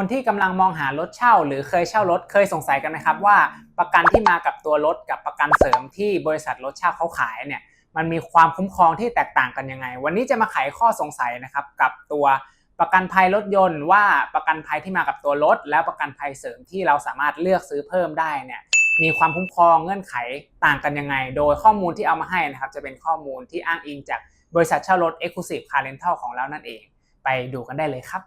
คนที่กำลังมองหารถเช่า หรือเคยเช่ารถเคยสงสัยกันไหมครับว่าประกันที่มากับตัวรถกับประกันเสริมที่บริษัทรถเช่าเขาขายเนี่ยมันมีความคุ้มครองที่แตกต่างกันยังไง วันนี้จะมาไขข้อสงสัยนะครับกับตัวประกันภัยรถยนต์ว่าประกันภัยที่มากับตัวรถ แล้วประกันภัยเสริมที่เราสามารถเลือกซื้อเพิ่มได้เนี่ยมีความคุ้มครองเงื่อนไขต่างกันยังไง โดยข้อมูลที่เอามาให้นะครับจะเป็นข้อมูลที่อ้างอิงจากบริษัทเช่ารถ Exclusive Car Rental ของเรานั่นเอง ไปดูกันได้เลยครับ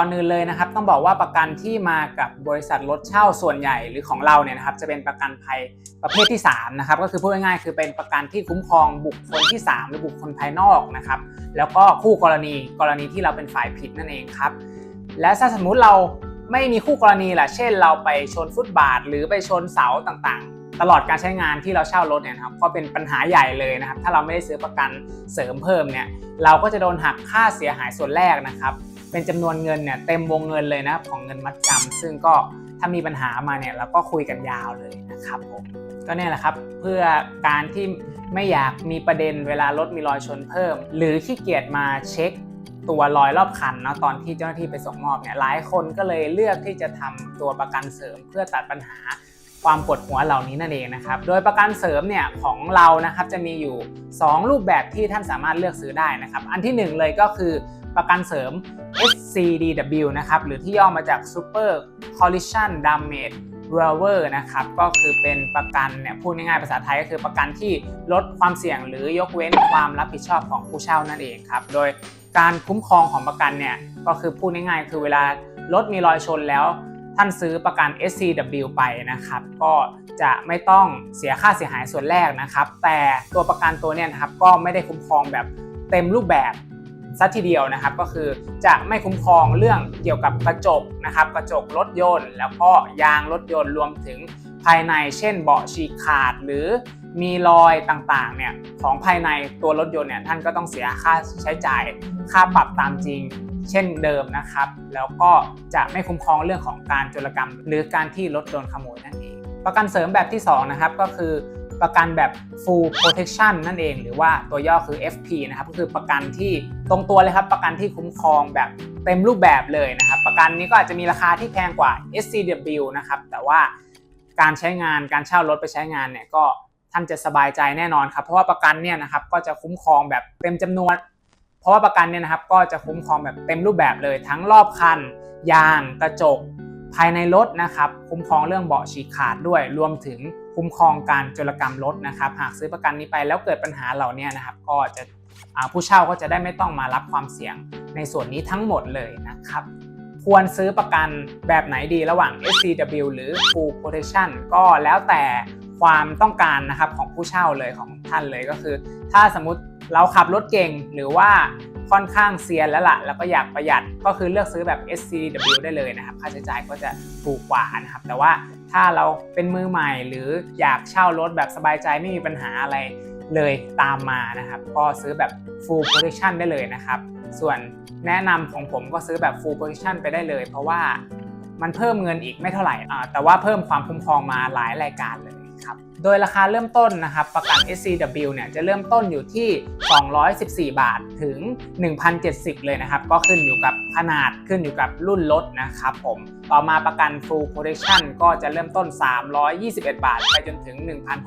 ก่อนอื่นเลยนะครับ ต้องบอกว่าประกันที่มากับบริษัทรถเช่าส่วนใหญ่หรือของเราเนี่ยนะครับจะเป็นประกันภัยประเภทที่3นะครับก็คือพูดง่ายๆคือเป็นประกันที่คุ้มครองบุคคลที่ 3 หรือบุคคลภายนอกนะครับแล้วก็คู่กรณีกรณีที่เราเป็นฝ่ายผิดนั่นเองครับและถ้าสมมุติเราไม่มีคู่กรณีล่ะเช่น เราไปชนฟุตบาท หรือไปชนเสาต่างๆ ตลอดการใช้งานที่เราเช่ารถเนี่ยนะครับก็เป็นปัญหาใหญ่เลยนะครับ ถ้าเราไม่ได้ซื้อประกันเสริมเพิ่มเนี่ยเราก็จะโดนหักค่าเสียหายส่วนแรกนะครับ เป็นจำนวนเงินเนี่ยเต็มวงเงินเลยนะครับของเงินมัดจำซึ่งก็ถ้ามีปัญหามาเนี่ยเราก็คุยกันยาวเลยนะครับผมก็เนี่ยแหละครับเพื่อการที่ไม่อยากมีประเด็นเวลารถมีรอยชนเพิ่ม หรือขี้เกียจมาเช็คตัวรอยรอบคันเนาะตอนที่เจ้าหน้าที่ไปส่งมอบเนี่ยหลายคนก็เลยเลือกที่จะทำตัวประกันเสริมเพื่อตัดปัญหา ความปวดหัวเหล่านี้นั่นเองนะครับ โดยประกันเสริมเนี่ยของเรานะครับจะมีอยู่ 2 รูปแบบที่ท่านสามารถเลือกซื้อได้นะครับ อันที่ 1 เลยก็คือประกันเสริม SCDW นะครับหรือที่ย่อมาจาก Super Collision Damage Waiver นะครับก็คือเป็นประกันเนี่ยพูดง่ายๆภาษาไทยก็คือประกันที่ลดความเสี่ยงหรือยกเว้นความรับผิดชอบของผู้เช่านั่นเองครับโดยการคุ้มครองของประกันเนี่ยก็คือพูดง่ายๆ คือเวลารถมีรอยชนแล้ว ท่านซื้อประกัน SCW ไปนะครับ ก็จะไม่ต้องเสียค่าเสียหายส่วนแรกนะครับ แต่ตัวประกันตัวเนี้ยนะครับก็ไม่ได้คุ้มครองแบบเต็มรูปแบบซะทีเดียวนะครับก็คือจะไม่คุ้มครองเรื่องเกี่ยวกับกระจกนะครับ กระจกรถยนต์ แล้วก็ยางรถยนต์รวมถึงภายในเช่นเบาะฉีกขาดหรือมีรอยต่างๆเนี่ยของภายในตัวรถยนต์เนี่ยท่านก็ต้องเสียค่าใช้จ่ายค่าปรับตามจริง เช่นเดิมนะครับ แล้วก็จะไม่คุ้มครองเรื่องของการโจรกรรม หรือการที่รถโดนขโมยนั่นเอง ประกันเสริมแบบที่ 2 นะครับก็คือประกันแบบ full protection นั่นเอง หรือว่าตัวย่อคือ FP นะครับก็คือประกันที่ตรงตัวเลยครับ ประกันที่คุ้มครองแบบเต็มรูปแบบเลยนะครับ ประกันนี้ก็อาจจะมีราคาที่แพงกว่า SCW นะครับ แต่ว่าการใช้งานการเช่ารถไปใช้งานเนี่ยก็ท่านจะสบายใจแน่นอนครับ เพราะว่าประกันเนี่ยนะครับก็จะคุ้มครองแบบเต็มจำนวน เพราะว่าประกันเนี่ยนะครับก็จะคุ้มครองแบบเต็มรูปแบบเลย ทั้งรอบคัน ยาง กระจก ภายในรถนะครับคุ้มครองเรื่องเบาะฉีกขาดด้วย รวมถึงคุ้มครองการโจรกรรมรถนะครับหากซื้อประกันนี้ไปแล้วเกิดปัญหาเหล่านี้นะครับก็จะผู้เช่าก็จะได้ไม่ต้องมารับความเสี่ยงในส่วนนี้ทั้งหมดเลยนะครับควรซื้อประกันแบบไหนดีระหว่าง SCW หรือ Full Protection ก็แล้วแต่ความต้องการนะครับของผู้เช่าเลยของท่านเลยก็คือ ถ้าสมมติ เราขับรถเก่งหรือว่าค่อนข้างเซียนแล้วละ่ะ แล้วก็อยากประหยัดก็คือเลือกซื้อแบบ SCW ได้เลยนะครับ ค่าใช้จ่ายก็จะถูกกว่านะครับ แต่ว่าถ้าเราเป็นมือใหม่หรืออยากเช่ารถแบบสบายใจไม่มีปัญหาอะไรเลยตามมานะครับ ก็ซื้อแบบ full protection ได้เลยนะครับ ส่วนแนะนำของผมก็ซื้อแบบ full protection ไปได้เลย เพราะว่ามันเพิ่มเงินอีกไม่เท่าไหร่แต่ว่าเพิ่มความคุ้มครองมาหลายรายการเลย ครับ โดยราคาเริ่มต้นนะครับ ประกัน SCW เนี่ยจะเริ่มต้นอยู่ที่ 214 บาทถึง 1,070 เลยนะครับ ก็ขึ้นอยู่กับขนาดขึ้นอยู่กับรุ่นรถนะครับผม ต่อมาประกัน Full Protection ก็จะเริ่มต้น 321 บาท ไปจนถึง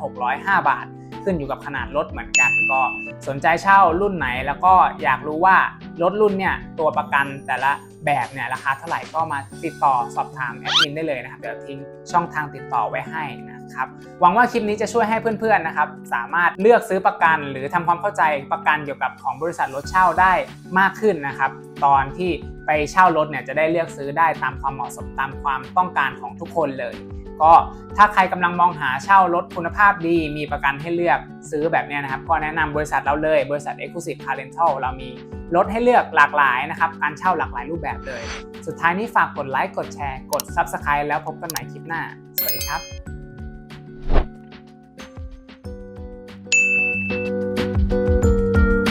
1,605 บาท ขึ้นอยู่กับขนาดรถเหมือนกัน ก็สนใจเช่ารุ่นไหน แล้วก็อยากรู้ว่ารถรุ่นเนี่ยตัวประกันแต่ละแบบเนี่ยราคาเท่าไหร่ก็มาติดต่อสอบถามแอดมินได้เลยนะครับ เดี๋ยวทิ้งช่องทางติดต่อไว้ให้นะ ครับหวังว่าคลิปนี้จะช่วยให้เพื่อนๆนะครับสามารถเลือกซื้อประกัน หรือทำความเข้าใจประกันเกี่ยวกับของบริษัทรถเช่าได้มากขึ้นนะครับตอนที่ไปเช่ารถเนี่ยจะได้เลือกซื้อได้ตามความเหมาะสมตามความต้องการของทุกคนเลย ก็ถ้าใครกำลังมองหาเช่ารถคุณภาพดี มีประกันให้เลือกซื้อแบบนี้นะครับ ก็แนะนำบริษัทเราเลยบริษัท Exclusive Car Rental เรามีรถให้เลือกหลากหลายนะครับ การเช่าหลากหลายรูปแบบเลย สุดท้ายนี้ฝากกดไลค์กดแชร์กด Subscribe แล้วพบกันใหม่คลิปหน้า สวัสดีครับ